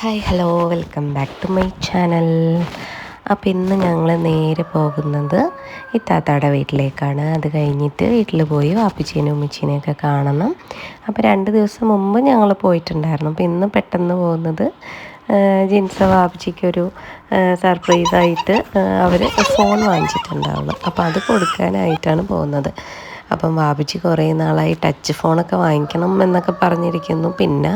Hi hello welcome back to my channel അപ്പോൾ ഇന്ന് ഞങ്ങൾ നേരെ പോകുന്നത് ഇത്താത്താടെ വീട്ടിലേക്കാണ്. അത് കഴിഞ്ഞിട്ട് വീട്ടിൽ പോയി വാപ്പിച്ചീനും ഉമ്മച്ചീനെയൊക്കെ കാണണം. അപ്പോൾ രണ്ട് ദിവസം മുമ്പ് ഞങ്ങൾ പോയിട്ടുണ്ടായിരുന്നു. അപ്പോൾ ഇന്ന് പെട്ടെന്ന് പോകുന്നത് ജിൻസ വാപ്പിച്ചിക്കൊരു സർപ്രൈസായിട്ട് അവർ ഫോൺ വാങ്ങിച്ചിട്ടുണ്ടാവണം അപ്പോൾ അത് കൊടുക്കാനായിട്ടാണ് പോകുന്നത്. അപ്പം ബാബുജി കുറേ നാളായി ടച്ച് ഫോണൊക്കെ വാങ്ങിക്കണം എന്നൊക്കെ പറഞ്ഞിരിക്കുന്നു. പിന്നെ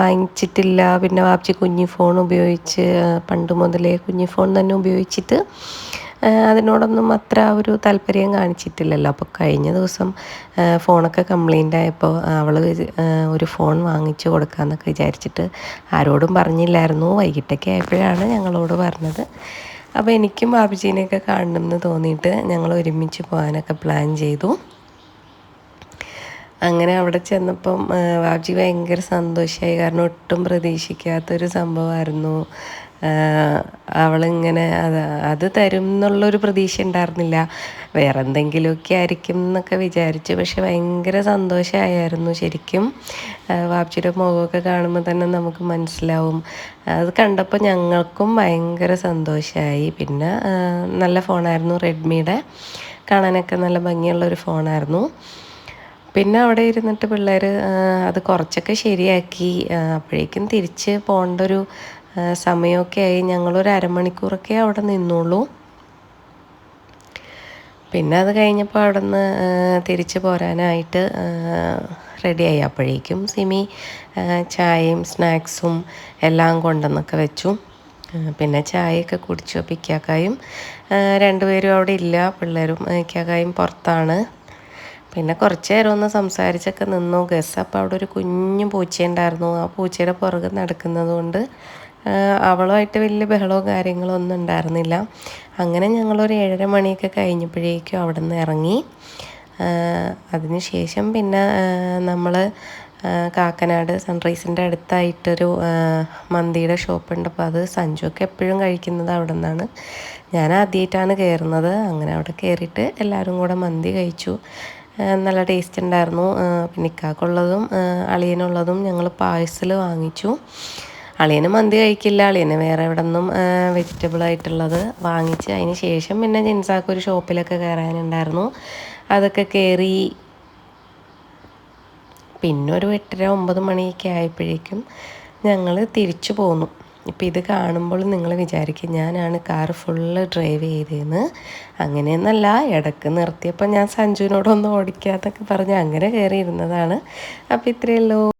വാങ്ങിച്ചിട്ടില്ല. പിന്നെ ബാബുജി കുഞ്ഞി ഫോൺ ഉപയോഗിച്ച് പണ്ട് മുതലേ കുഞ്ഞി ഫോൺ തന്നെ ഉപയോഗിച്ചിട്ട് അതിനോടൊന്നും അത്ര ഒരു താല്പര്യം കാണിച്ചിട്ടില്ലല്ലോ. അപ്പോൾ കഴിഞ്ഞ ദിവസം ഫോണൊക്കെ കംപ്ലൈന്റ് ആയപ്പോൾ അവൾ ഒരു ഫോൺ വാങ്ങിച്ചു കൊടുക്കാമെന്നൊക്കെ വിചാരിച്ചിട്ട് ആരോടും പറഞ്ഞില്ലായിരുന്നു. വൈകിട്ടൊക്കെ ആയപ്പോഴാണ് ഞങ്ങളോട് പറഞ്ഞത്. അപ്പോൾ എനിക്കും ബാബുജീനെയൊക്കെ കാണണമെന്ന് തോന്നിയിട്ട് ഞങ്ങൾ ഒരുമിച്ച് പോകാനൊക്കെ പ്ലാൻ ചെയ്തു. അങ്ങനെ അവിടെ ചെന്നപ്പം ബാബുജി ഭയങ്കര സന്തോഷമായി കാരണം ഒട്ടും പ്രതീക്ഷിക്കാത്തൊരു സംഭവമായിരുന്നു. അവളിങ്ങനെ അത് അത് തരും എന്നുള്ളൊരു പ്രതീക്ഷ ഉണ്ടായിരുന്നില്ല. വേറെ എന്തെങ്കിലുമൊക്കെ ആയിരിക്കും എന്നൊക്കെ വിചാരിച്ചു. പക്ഷെ ഭയങ്കര സന്തോഷമായിരുന്നു ശരിക്കും. വാപ്ചിയുടെ മുഖമൊക്കെ കാണുമ്പോൾ തന്നെ നമുക്ക് മനസ്സിലാവും. അത് കണ്ടപ്പോൾ ഞങ്ങൾക്കും ഭയങ്കര സന്തോഷമായി. പിന്നെ നല്ല ഫോണായിരുന്നു റെഡ്മിയുടെ കാണാനൊക്കെ നല്ല ഭംഗിയുള്ള ഒരു ഫോണായിരുന്നു. പിന്നെ അവിടെ ഇരുന്നിട്ട് പിള്ളേർ അത് കുറച്ചൊക്കെ ശരിയാക്കി. അപ്പോഴേക്കും തിരിച്ച് പോകേണ്ട ഒരു സമയമൊക്കെ ആയി. ഞങ്ങളൊരു അരമണിക്കൂറൊക്കെ അവിടെ നിന്നുള്ളൂ പിന്നെ അത് കഴിഞ്ഞപ്പോൾ അവിടെ നിന്ന് തിരിച്ച് പോരാനായിട്ട് റെഡിയായി അപ്പോഴേക്കും സിമി ചായയും സ്നാക്സും എല്ലാം കൊണ്ടെന്നൊക്കെ വെച്ചു. പിന്നെ ചായയൊക്കെ കുടിച്ചു. പിക്കാക്കായും രണ്ടുപേരും അവിടെ ഇല്ല. പിള്ളേരും ഇക്കാക്കായും പുറത്താണ്. പിന്നെ കുറച്ച് നേരം ഒന്ന് സംസാരിച്ചൊക്കെ നിന്നു. ഗസ് അപ്പോൾ അവിടെ ഒരു കുഞ്ഞു പൂച്ചയുണ്ടായിരുന്നു. ആ പൂച്ചയുടെ പുറകെ നടക്കുന്നത് കൊണ്ട് അവളുമായിട്ട് വലിയ ബഹളവും കാര്യങ്ങളോ ഒന്നും ഉണ്ടായിരുന്നില്ല. അങ്ങനെ ഞങ്ങളൊരു ഏഴര മണിയൊക്കെ കഴിഞ്ഞപ്പോഴേക്കും അവിടെ നിന്ന് ഇറങ്ങി അതിനുശേഷം പിന്നെ നമ്മൾ കാക്കനാട് സൺറൈസിന്റെ അടുത്തായിട്ടൊരു മന്തിയുടെ ഷോപ്പുണ്ട്. അപ്പോൾ അത് സഞ്ജുവൊക്കെ എപ്പോഴും കഴിക്കുന്നത് അവിടെ നിന്നാണ് ഞാൻ ആദ്യമായിട്ടാണ് കയറുന്നത്. അങ്ങനെ അവിടെ കയറിയിട്ട് എല്ലാവരും കൂടെ മന്തി കഴിച്ചു. നല്ല ടേസ്റ്റ് ഉണ്ടായിരുന്നു. പിന്നെ ഇക്കാക്കുള്ളതും അളിയനുള്ളതും ഞങ്ങൾ പാഴ്സൽ വാങ്ങിച്ചു. അളിയന് മന്തി കഴിക്കില്ല. അളിയന് വേറെ എവിടെ നിന്നും വെജിറ്റബിൾ ആയിട്ടുള്ളത് വാങ്ങിച്ച് അതിന് ശേഷം പിന്നെ ജിൻസാക്ക് ഒരു ഷോപ്പിലൊക്കെ കയറാനുണ്ടായിരുന്നു അതൊക്കെ കയറി പിന്നെ ഒരു എട്ടര ഒമ്പത് മണിയൊക്കെ ആയപ്പോഴേക്കും ഞങ്ങൾ തിരിച്ചു പോന്നു. ഇപ്പം ഇത് കാണുമ്പോൾ നിങ്ങൾ വിചാരിക്കും ഞാനാണ് കാർ ഫുള്ള് ഡ്രൈവ് ചെയ്തതെന്ന് അങ്ങനെയൊന്നല്ല ഇടയ്ക്ക് നിർത്തിയപ്പോൾ ഞാൻ സഞ്ജുവിനോടൊന്നും ഓടിക്കാത്തൊക്കെ പറഞ്ഞ് അങ്ങനെ കയറിയിരുന്നതാണ് അപ്പോൾ ഇത്രയല്ലോ